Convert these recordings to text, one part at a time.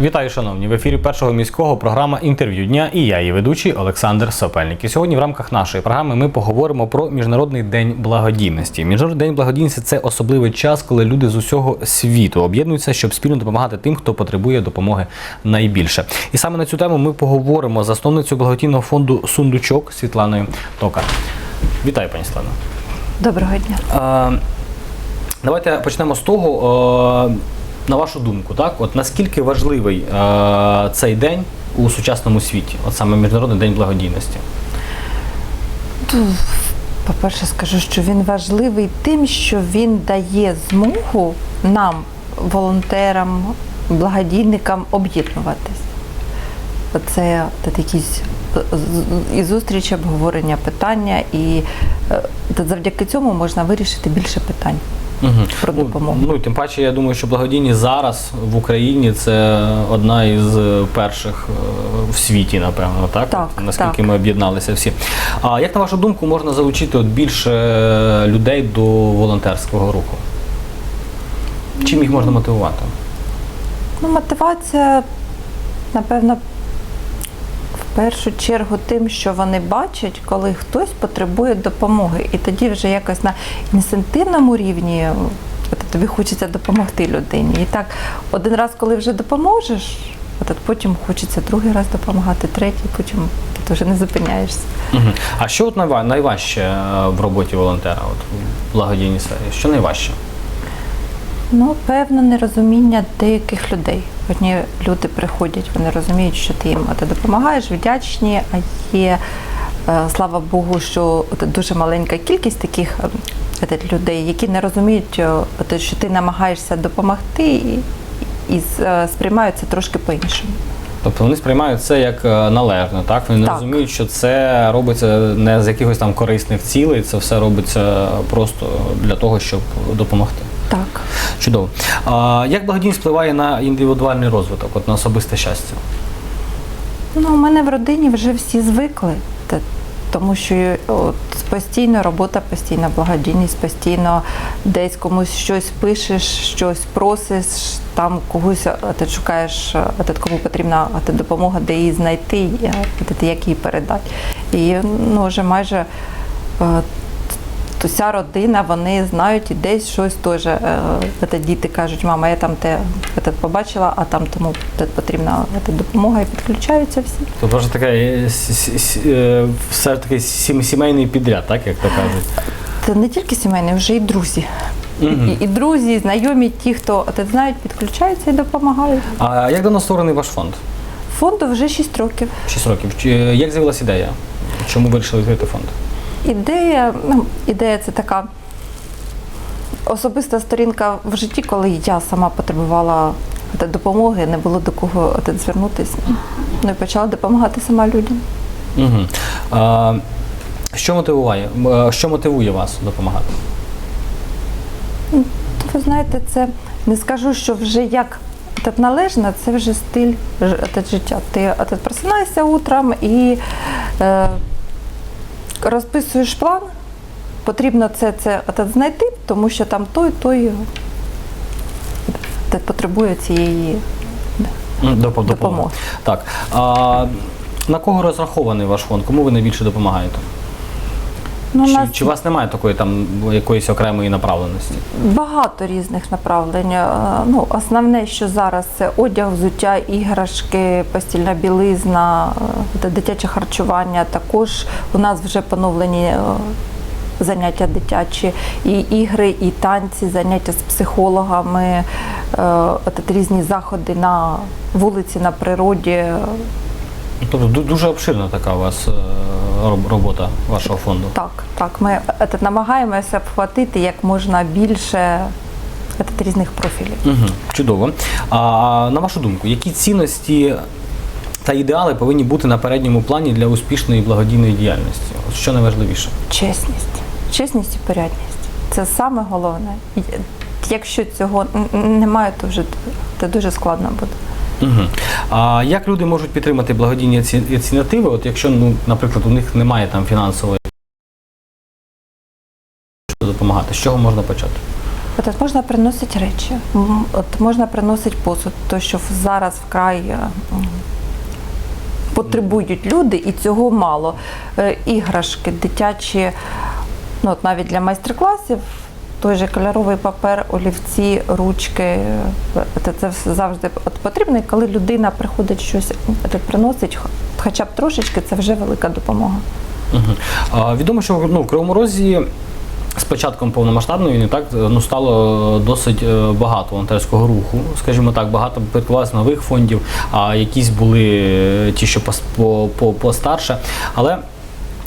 Вітаю, шановні! В ефірі першого міського програма інтерв'ю дня і я, її ведучий Олександр Сопельник. І сьогодні в рамках нашої програми ми поговоримо про Міжнародний день благодійності. Міжнародний день благодійності це особливий час, коли люди з усього світу об'єднуються, щоб спільно допомагати тим, хто потребує допомоги найбільше. І саме на цю тему ми поговоримо з засновницею благодійного фонду Сундучок Світланою Токар. Вітаю, пані Світлано. Доброго дня. Е, Давайте почнемо з того, е, на вашу думку, так, от наскільки важливий е, цей день у сучасному світі, от саме Міжнародний день благодійності? По-перше, скажу, що він важливий тим, що він дає змогу нам, волонтерам, благодійникам, об'єднуватись. Це от якісь е, і зустрічі, обговорення питання, і е, завдяки цьому можна вирішити більше питань. Угу. Про допомогу. Ну, і тим паче, я думаю, що благодійність зараз в Україні це одна із е, перших е, в світі, напевно, так? Так, От наскільки так. ми об'єдналися всі. А як на вашу думку можна залучити от більше е, людей до волонтерського руху? Чим їх можна мотивувати? Ну, мотивація, напевно, першу чергу тим, що вони бачать, коли хтось потребує допомоги. І тоді вже якось на інстинктивному рівні от тобі хочеться допомогти людині. І так, один раз, коли вже допоможеш, от от потім хочеться другий раз допомагати, третій, потім ти вже не зупиняєшся. Угу. А що от найва- найважче е, в роботі волонтера, от в благодійній сфері? Що найважче? Ну, певне нерозуміння деяких людей. Одні люди приходять, вони розуміють, що ти їм ти допомагаєш, вдячні, а є, е, слава Богу, що от дуже маленька кількість таких е, от людей, які не розуміють, е, от, що ти намагаєшся допомогти і, і е, сприймають це трошки по-іншому. Тобто вони сприймають це як належне, так? Вони не Так. розуміють, що це робиться не з якихось там корисних цілей, це все робиться просто для того, щоб допомогти. Так. Чудово. А як благодійність впливає на індивідуальний розвиток, от на особисте щастя? Ну, у мене в родині вже всі звикли, тому що от, постійно робота, постійна благодійність, постійно десь комусь щось пишеш, щось просиш, там когось а ти шукаєш, а ти кому потрібна а ти допомога, де її знайти, і, а ти як її передати. І ну, вже майже. е, то вся родина, вони знають і десь щось теж. е, Це діти кажуть, мама, я там те, побачила, а там тому потрібна допомога і підключаються всі. Тобто вже таке е, е, все ж таки сімейний підряд, так як то кажуть. Це не тільки сімейні, вже і друзі. Мгм. І, і друзі, і знайомі, ті, хто те знають, підключаються і допомагають. А як давно створений ваш фонд? Фонду вже 6 років. 6 років. Як з'явилася ідея? Чому вирішили відкрити фонд? Ідея, ну, ідея це така особиста сторінка в житті, коли я сама потребувала допомоги, не було до кого звернутися. Ну і почала допомагати сама людям. Угу. А, що мотивує? Що мотивує вас допомагати? Ви знаєте, це не скажу, що вже як так належно, це вже стиль життя. Ти просинаєшся утром і е, розписуєш план. Потрібно це, це знайти, тому що там той, той потребує цієї. М, Допомоги. Так. А, на кого розрахований ваш фонд? Кому ви найбільше допомагаєте? Ну, чи, нас чи у вас немає такої там якоїсь окремої направленості? багато різних направлень. Е, Ну, основне, що зараз це одяг, взуття, іграшки, постільна білизна, е, дитяче харчування. Також у нас вже поновлені е, заняття дитячі, і ігри, і танці, заняття з психологами, от різні заходи на вулиці, на природі. Тобто дуже обширна така у вас робота вашого фонду. Так, так. Ми е, намагаємося обхватити як можна більше е, різних профілів. Угу. Чудово. А на вашу думку, які цінності та ідеали повинні бути на передньому плані для успішної благодійної діяльності? От що найважливіше? Чесність. Чесність і порядність. Це саме головне. Якщо цього немає, то вже це дуже складно буде. Угу. А як люди можуть підтримати благодійні ці- ініціативи, от якщо, ну, наприклад, у них немає там фінансової допомагати, з чого можна почати? От можна приносити речі, от можна приносити посуд, то що зараз вкрай е, потребують люди, і цього мало. Е, Іграшки, дитячі, ну от навіть для майстер-класів. Той же кольоровий папер, олівці, ручки, це, завжди от потрібно. І коли людина приходить щось приносить, хоча б трошечки, це вже велика допомога. Угу. А, відомо, що ну, в Кривому Розі з початком повномасштабної війни так ну стало досить е, багато волонтерського руху, скажімо так, багато підкувалося нових фондів, а якісь були е, ті, що пос- по, по, постарше. Але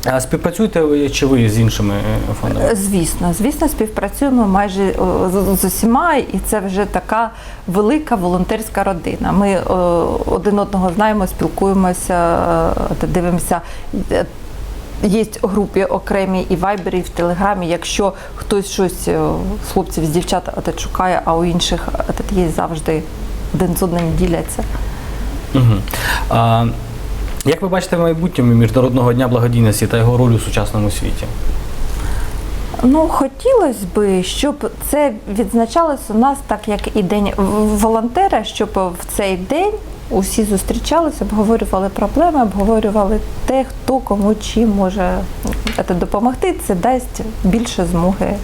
е, співпрацюєте ви чи ви з іншими е, фондами? Звісно, звісно, співпрацюємо майже з, усіма, і це вже така велика волонтерська родина. Ми один одного знаємо, спілкуємося, е, дивимося. Е, Є групи окремі і в Вайбері, і в Телеграмі. Якщо хтось щось е, з хлопців, з дівчат от, шукає, а у інших от, є завжди один з одним діляться. Угу. А, як ви бачите в майбутньому Міжнародного дня благодійності та його роль у сучасному світі? Ну, хотілося б, щоб це відзначалось у нас так, як і день волонтера, щоб в цей день усі зустрічалися, обговорювали проблеми, обговорювали те, хто кому чим може допомогти. Це дасть більше змоги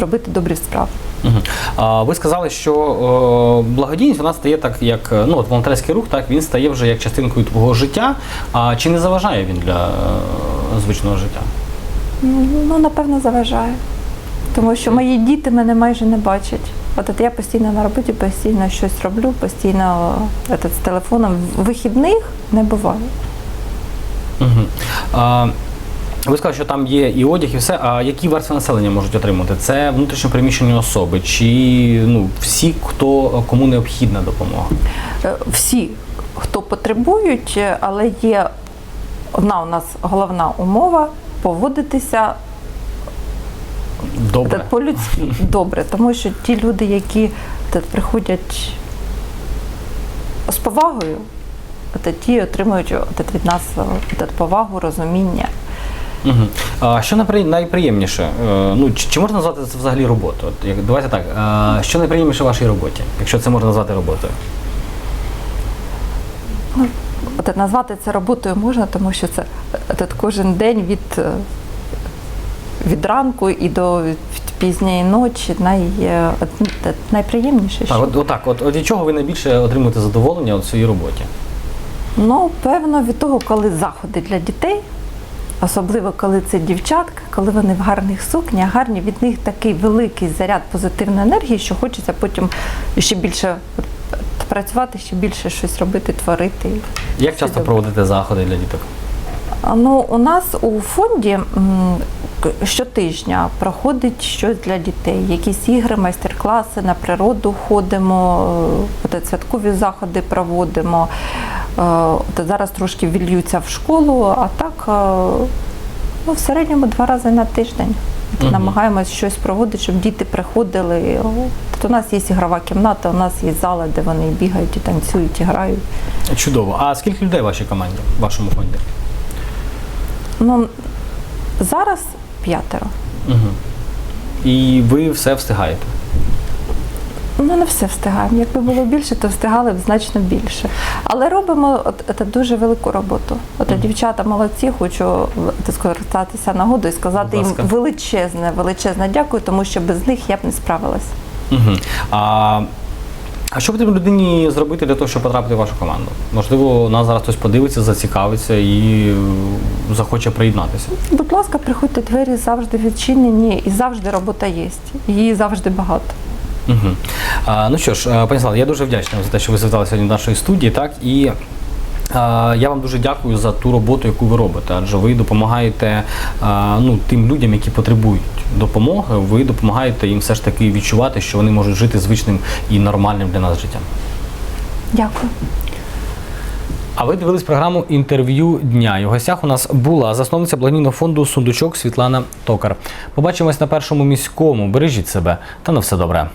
робити добрі справи. Угу. Ви сказали, що е, благодійність вона стає так, як е, ну от волонтерський рух, так він стає вже як частинкою твого життя. А чи не заважає він для е, звичного життя? Ну, напевно, заважає. Тому що мої діти мене майже не бачать. От, от я постійно на роботі, постійно щось роблю, постійно от, з телефоном. Вихідних не буває. Угу. А, ви сказали, що там є і одяг, і все. А які верстви населення можуть отримати? Це внутрішньо переміщені особи, чи ну всі, хто кому необхідна допомога? Е, Всі, хто потребують, е, але є одна у нас головна умова поводитися Добре. так, по-людськи добре, тому що ті люди, які приходять з повагою, от, ті отримують от, від нас от, повагу, розуміння. Угу. А що найприємніше? Е, Ну, чи, можна назвати це взагалі роботою? От, як, давайте так. А, що найприємніше в вашій роботі, якщо це можна назвати роботою? От, назвати це роботою можна, тому що це от, кожен день від, е, від ранку і до пізньої ночі най, е, от, найприємніше. Так, от, отак, от, от від чого ви найбільше отримуєте задоволення у своїй роботі? Ну, певно, від того, коли заходи для дітей, особливо коли це дівчатка, коли вони в гарних сукнях, гарні, від них такий великий заряд позитивної енергії, що хочеться потім ще більше працювати, ще більше щось робити, творити. Як часто добре. проводите заходи для діток? Ну, у нас у фонді щотижня проходить щось для дітей. Якісь ігри, майстер-класи, на природу ходимо, е, святкові заходи проводимо. Е, зараз трошки вільються в школу, а так е, ну, в середньому два рази на тиждень. Мгм. Намагаємось щось проводити, щоб діти приходили. От у нас є ігрова кімната, у нас є зала, де вони бігають, і танцюють, і грають. Чудово. А скільки людей в вашій команді, в вашому фонді? Ну, зараз п'ятеро. Угу. І ви все встигаєте. Ну, не все встигаємо. Якби було більше, то встигали б значно більше. Але робимо от, дуже велику роботу. От дівчата молодці, хочу скористатися нагодою і сказати їм величезне, величезне дякую, тому що без них я б не справилась. Угу. А, а що потрібно людині зробити для того, щоб потрапити в вашу команду? Можливо, нас зараз хтось подивиться, зацікавиться і е, захоче приєднатися. Будь ласка, приходьте, двері завжди відчинені і завжди робота є. Її завжди багато. Угу. А, ну що ж, е, пані Слава, я дуже вдячний за те, що ви завітали сьогодні до нашої студії. Так і я вам дуже дякую за ту роботу, яку ви робите, адже ви допомагаєте ну, тим людям, які потребують допомоги. Ви допомагаєте їм все ж таки відчувати, що вони можуть жити звичним і нормальним для нас життям. Дякую. А ви дивились програму інтерв'ю дня. І в гостях у нас була засновниця благодійного фонду Сундучок Світлана Токар. Побачимось на першому міському. Бережіть себе та на все добре.